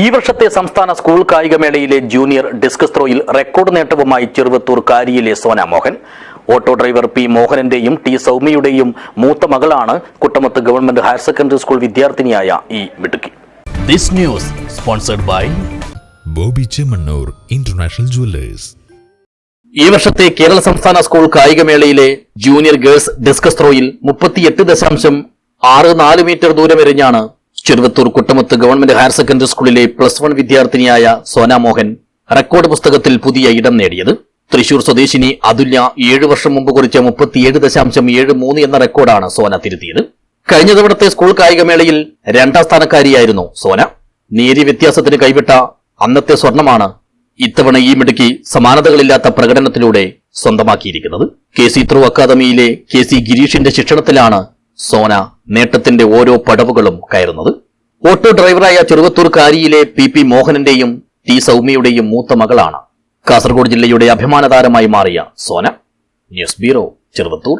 ഈ വർഷത്തെ സംസ്ഥാന സ്കൂൾ കായികമേളയിലെ ജൂനിയർ ഡിസ്കസ് ത്രോയിൽ റെക്കോർഡ് നേട്ടവുമായി Cheruvathur കാരിയിലെ Sona Mohan. Auto driver P മോഹനന്റെയും T സൗമ്യയുടെയും മൂത്ത മകളാണ് Kuttamath government higher secondary school വിദ്യാർത്ഥിനിയായ ഈ മിടുക്കി. This news sponsored by Boby Chemmanur international jewellers. ഈ വർഷത്തെ കേരള സംസ്ഥാന സ്കൂൾ കായികമേളയിലെ ജൂനിയർ ഗേൾസ് ഡിസ്കസ് ത്രോയിൽ മുപ്പത്തിയെട്ട് ദശാംശം ആറ് നാല് മീറ്റർ ദൂരം എറിഞ്ഞാണ് Cheruvathur Kuttamath government higher secondary സ്കൂളിലെ പ്ലസ് വൺ വിദ്യാർത്ഥിനിയായ സോനാമോഹൻ റെക്കോർഡ് പുസ്തകത്തിൽ പുതിയ ഇടം നേടിയത്. തൃശൂർ സ്വദേശിനി അതുല്യ ഏഴു വർഷം മുമ്പ് കുറിച്ച മുപ്പത്തിയേഴ് ദശാംശം ഏഴ് മൂന്ന് എന്ന റെക്കോർഡാണ് സോന തിരുത്തിയത്. കഴിഞ്ഞ തവണത്തെ സ്കൂൾ കായികമേളയിൽ രണ്ടാം സ്ഥാനക്കാരിയായിരുന്നു സോന. നേരിയ വ്യത്യാസത്തിന് കൈവിട്ട അന്നത്തെ സ്വർണമാണ് ഇത്തവണ ഈ മിടുക്കി സമാനതകളില്ലാത്ത പ്രകടനത്തിലൂടെ സ്വന്തമാക്കിയിരിക്കുന്നത്. കെ സി ത്രൂ അക്കാദമിയിലെ കെ സി ഗിരീഷിന്റെ ശിക്ഷണത്തിലാണ് സോന നേട്ടത്തിന്റെ ഓരോ പടവുകളും കയറുന്നത്. ഓട്ടോ ഡ്രൈവറായ ചെറുവത്തൂർ കാരിയിലെ പി പി മോഹനന്റെയും ടി സൗമ്യയുടെയും മൂത്ത മകളാണ്. കാസർഗോഡ് ജില്ലയുടെ അഭിമാന താരമായി മാറിയ സോന. News bureau Cheruvathur.